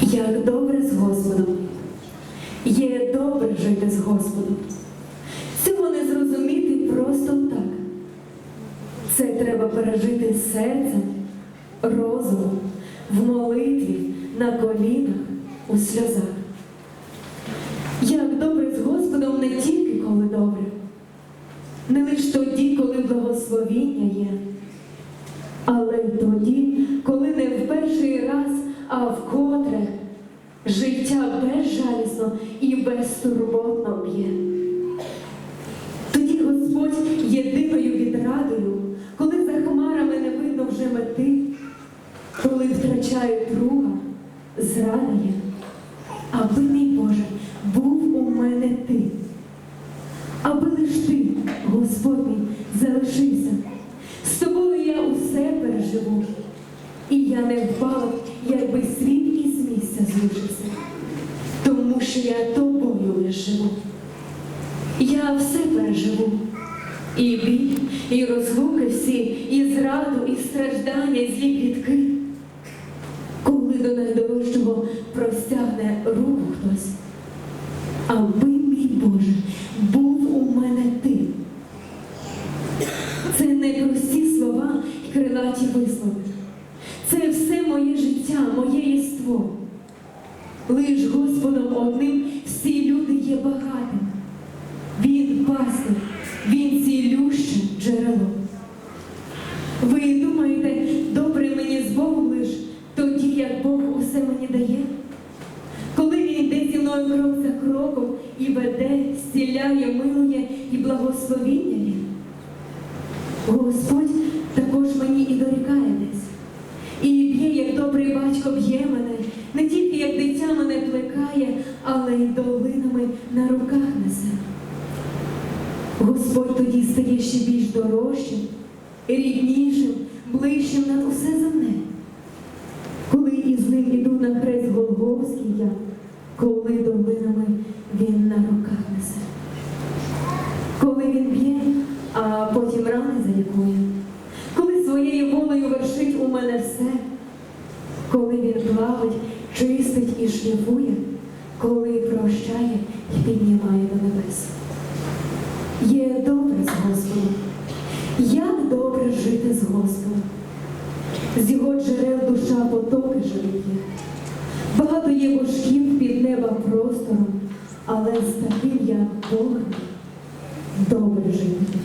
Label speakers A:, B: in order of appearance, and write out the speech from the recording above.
A: Як добре з Господом. Є добре жити з Господом. Цього не зрозуміти просто так. Це треба пережити серцем, розумом, в молитві, на колінах, у сльозах. Як добре з Господом не тільки коли добре, не лише тоді, коли благословіння є, але й тоді, коли не в перший раз, а вкотре життя безжалісно і безтурботно б'є. Тоді Господь єдиною відрадою, коли за хмарами не видно вже мети, коли втрачає друга, зрадає, аби мій Боже, був у мене ти, аби лиш ти, Господь залишився. З тобою я усе переживу, і я не впала, якби світ із місця зрушився, тому що я тобою лиш живу. Я все переживу. І біль, і розлуки всі, і зраду, і страждання, і злі плітки. Коли до найдорожчого простягне руку хтось, аби мій Боже, був у мене ти. Це не прості слова і крилаті вислови. Це все моє життя, моє єство. Лиш Господом одним всі люди є багатим. Він пастир, він цілюще джерело. Ви думаєте, добре мені з Богом лиш тоді, як Бог усе мені дає? Коли він йде зі мною крок за кроком і веде, зціляє, милує і благословіння він. Господь також мені і дорікає десь. І як добрий батько б'є мене, не тільки як дитя мене плекає, але й долинами на руках несе. Господь тоді стає ще більш дорожчим, ріднішим, ближчим над усе земне. Коли із ним іду на хрест Голгофський я, коли долинами він на руках несе. Коли він б'є, а потім рани залікує, коли своєю волею вершить у мене все, коли він плавить, чистить і шліфує, коли прощає і піднімає до небес. Є добре з Господом. Як добре жити з Господом. З його джерел душа потоки живить є. Багато є божків під неба простором, але з таким як Бог добре жити.